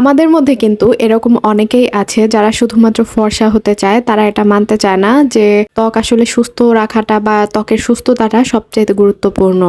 আমাদের মধ্যে কিন্তু এরকম অনেকেই আছে যারা শুধুমাত্র ফর্সা হতে চায়। তারা এটা মানতে চায় না যে ত্বক আসলে সুস্থ রাখাটা বা ত্বকের সুস্থতাটা সবচেয়ে গুরুত্বপূর্ণ।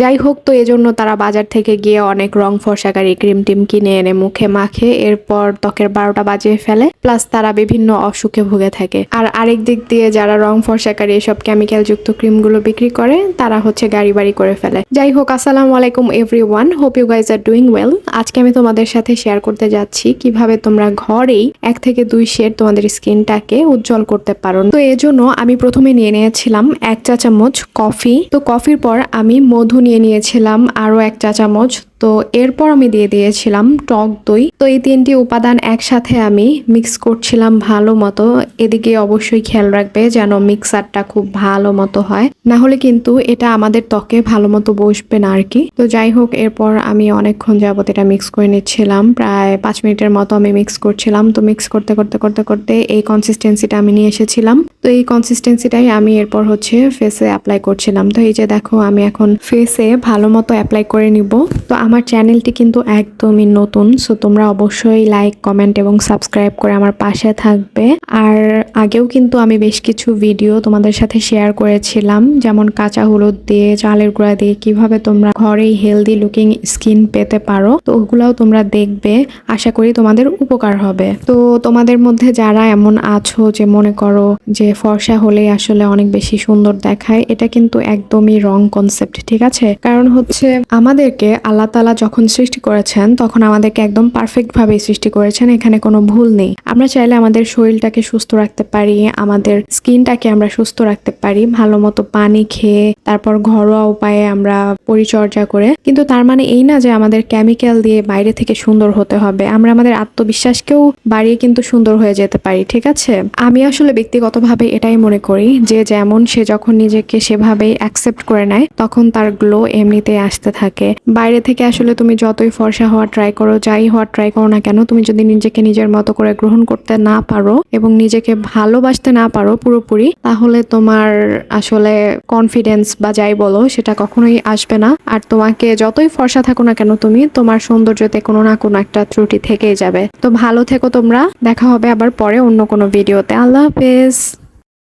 যাই হোক তো এজন্য তারা বাজার থেকে গিয়ে অনেক রং ফর্সাকারী ক্রিম টিম কিনে এনে মুখে মাখে, এরপর ত্বকের বারোটা বাজিয়ে ফেলে, প্লাস তারা বিভিন্ন অসুখে ভুগে থাকে। আর আরেক দিক দিয়ে যারা রং ফর্সাকারী এসব কেমিক্যাল যুক্ত ক্রিমগুলো বিক্রি করে, তারা হচ্ছে গাড়ি বাড়ি করে ফেলে। যাই হোক, আসসালামু আলাইকুম everyone hope you guys are doing well আজকে আমি তোমাদের সাথে শেয়ার করতে যাচ্ছি, কীভাবে তোমরা ঘরেই এক থেকে দুই শেড তোমাদের স্কিনটাকে উজ্জ্বল করতে পারো। তো এর জন্য আমি প্রথমে নিয়ে নিয়েছিলাম এক চা চামচ কফি। তো কফির পর আমি মধু নিয়ে নিয়েছিলাম আরও এক চা চামচ তো এরপর আমি দিয়ে দিয়েছিলাম টক দই। তো এই তিনটি উপাদান একসাথে আমি মিক্স করছিলাম ভালো মতো। এদিকে অবশ্যই খেয়াল রাখবে যেন মিক্সারটা খুব ভালো মতো হয়। না হলে কিন্তু এটা আমাদের ত্বকে ভালো মতো বসবে না আর কি তো যাই হোক, এরপর আমি অনেকক্ষণ যাবত এটা মিক্স করে নিচ্ছিলাম। প্রায় পাঁচ মিনিটের মতো আমি মিক্স করছিলাম। তো মিক্স করতে করতে করতে করতে এই কনসিস্টেন্সিটা আমি নিয়ে এসেছিলাম। তো এই কনসিস্টেন্সিটাই আমি এরপর হচ্ছে ফেসে অ্যাপ্লাই করছিলাম। তো এই যে দেখো, আমি এখন ফেসে ভালো মতো অ্যাপ্লাই করে নিব। তো আমার চ্যানেলটি কিন্তু একদমই নতুন সো তোমরা অবশ্যই লাইক কমেন্ট এবং সাবস্ক্রাইব করে আমার পাশে থাকবে। আর আগেও কিন্তু আমি বেশ কিছু ভিডিও তোমাদের সাথে শেয়ার করেছিলাম, যেমন কাঁচা হলুদ দিয়ে, চালের গুঁড়া দিয়ে, কীভাবে তোমরা ঘরেই হেলদি লুকিং স্কিন পেতে পারো, তো ওগুলাও তোমরা দেখবে, আশা করি তোমাদের উপকার হবে। তো তোমাদের মধ্যে যারা এমন আছো যে মনে করো যে ফর্সা হলে আসলে অনেক বেশি সুন্দর দেখায়, এটা কিন্তু একদমই রং কনসেপ্ট ঠিক আছে? কারণ হচ্ছে আমাদেরকে আল্লাহ তালা যখন সৃষ্টি করেছেন, তখন আমাদেরকে একদম পারফেক্ট ভাবে সৃষ্টি করেছেন, এখানে কোনো ভুল নেই। আমরা চাইলে আমাদের শরীরটাকে সুস্থ রাখতে পারি, আমাদের স্কিনটাকে আমরা সুস্থ রাখতে পারি, ভালো মতো পানি খেয়ে, তারপর ঘরোয়া উপায়ে আমরা পরিচর্যা করে। কিন্তু তার মানে এই না যে আমাদের কেমিক্যাল দিয়ে বাইরে থেকে সুন্দর হতে হবে, আমরা আমাদের আত্মবিশ্বাসকেও বাড়িয়ে কিন্তু সুন্দর হয়ে যেতে পারি, ঠিক আছে? আমি আসলে ব্যক্তিগতভাবে এটাই মনে করি যে যেমন সে যখন নিজেকে সেভাবেই অ্যাকসেপ্ট করে নেয়, তখন তার গ্লো এমনিতেই আসতে থাকে। বাইরে থেকে আসলে তুমি যতই ফর্সা হওয়ার ট্রাই করো, যাই হওয়ার ট্রাই করো না কেন, তুমি যদি নিজেকে নিজের মতো করে গ্রহণ করতে না পারো এবং নিজেকে ভালোবাসতে না পারো পুরোপুরি, তাহলে তোমার আসলে কনফিডেন্স বা যাই বলো, সেটা কখনোই আসবে না। আর তোমাকে যতই ফর্সা থাকো না কেন তুমি, তোমার সৌন্দর্যতে কোনো না কোনো একটা ত্রুটি থেকেই যাবে। তো ভালো থেকো তোমরা, দেখা হবে আবার পরে অন্য কোনো ভিডিওতে আল্লাহ হাফেজ।